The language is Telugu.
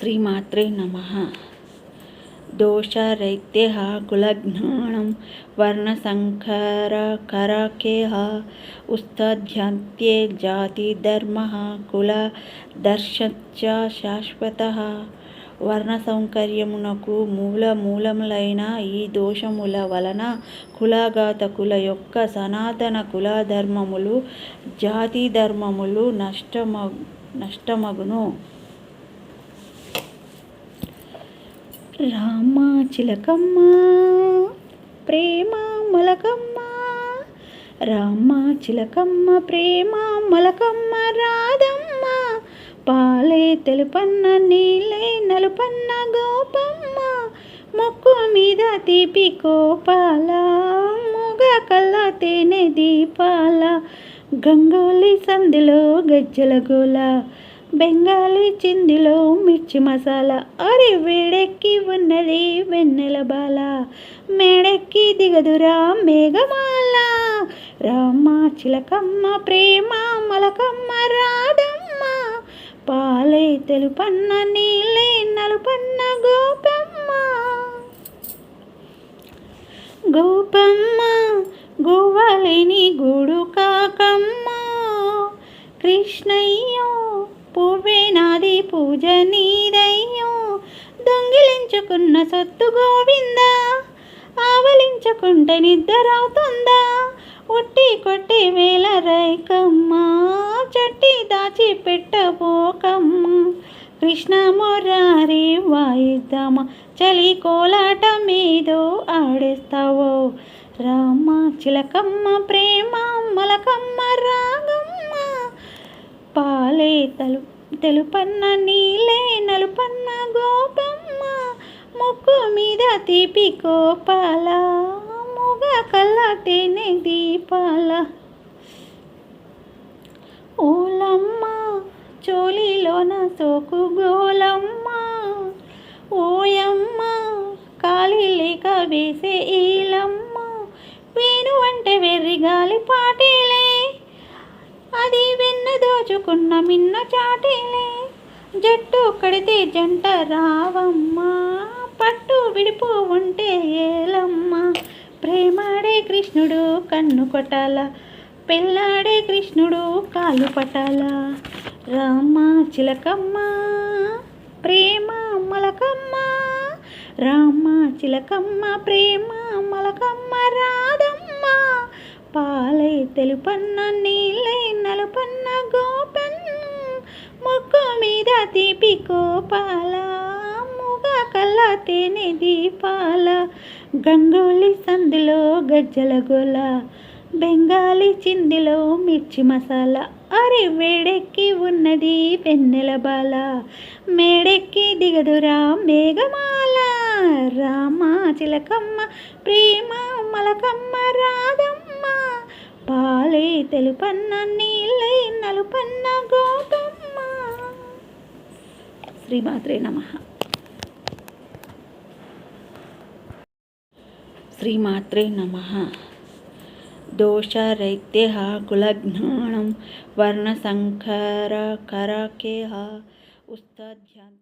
శ్రీమాత్రే నమ. దోషరైత్య కులజ్ఞానం వర్ణసంకరకరకేహ ఉస్తధ్యంత్యే జాతిధర్మः కుల శాశ్వతः. వర్ణ సౌకర్యమునకు మూల మూలములైన ఈ దోషముల వలన కులఘాతకుల యొక్క సనాతన కులధర్మములు జాతి ధర్మములు నష్టమ నష్టమగును. రామ చిలకమ్మ ప్రేమ మొలకమ్మ. రామ చిలకమ్మ ప్రేమ మొలకమ్మ రాధమ్మ. పాలే తెలుపన్న నీలే నలుపన్న గోపమ్మ. మొక్కు మీద తీపి కోపాల మొగ కళ్ళ తేనె దీపాల. గంగోలి సందులో గజ్జల గోల బెంగాలీ చిందిలో మిర్చి మసాలా. అరే వేడెక్కి ఉన్నది వెన్నెల బాల. మేడెక్కి దిగదురా మేఘమాల. రామ చిలకమ్మ ప్రేమ మలకమ్మ రాధమ్మ. పాలే తెలుపన్న నీలే నలుపన్న గోపమ్మ. గోపమ్మ గోవాలేని గుడు కాకమ్మ. కృష్ణయ్యో పూజ నీదయ్యో దొంగిలించుకున్న సొత్తు గోవింద? ఆవలించుకుంటే నిద్రవుతుందా ఉట్టి కొట్టి వేల రైకమ్మా చట్టి దాచి పెట్టబోకమ్మ కృష్ణ మొరారి వాయిద్దామా చలి కోలాటం ఏదో ఆడేస్తావో. రామ చిలకమ్మ ప్రేమ మలకమ్మ రాగమ్మ. పాలేతలు తెలుపన్న నీలే నలుపన్న గోపమ్మ. ముక్కు మీద తీపి కోపాల ముగ కళ్ళ తేనె దీపాల. ఓలమ్మ చోలీలోన సోకు గోలమ్మ. ఓయమ్మ కాలి లేక వేసే ఈలమ్మ. వేణు అంటే వెర్రి గాలి పాటేలే. అది వెన్న దోచుకున్న మిన్న చాటే. జట్టు కడితే జంట రావమ్మ. పట్టు విడిపో ఉంటే ఏలమ్మ. ప్రేమాడే కృష్ణుడు కన్ను కొట్టాల. పెళ్ళాడే కృష్ణుడు కాలు పట్టాల. రామ చిలకమ్మ. ప్రేమ మలకమ్మ. రామ చిలకమ్మ. ప్రేమ మలకమ్మ. రాధమ్మ. పాలై తెలుపన్న నీలై నలుపన్న గో మీద తీపి కోపాల మూగ కళ్ళ తేనె దీపాల గంగోలి సందులో గజ్జల గోల బెంగాలీ చిందిలో మిర్చి మసాలా అరే వేడెక్కి ఉన్నది వెన్నెల బాల మేడెక్కి దిగదురా మేఘమాల రామ చిలకమ్మ ప్రేమ మలకమ్మ రాధమ్మ పాలే తెలుపన్న నీళ్ళై నలుపన్న గోపమ్మ శ్రీమాత్రే నమ శ్రీమాత్రే నమ దోషరైత్యః కులజ్ఞానం వర్ణసంకరకరకేహ ఉస్తధ్యంత్యే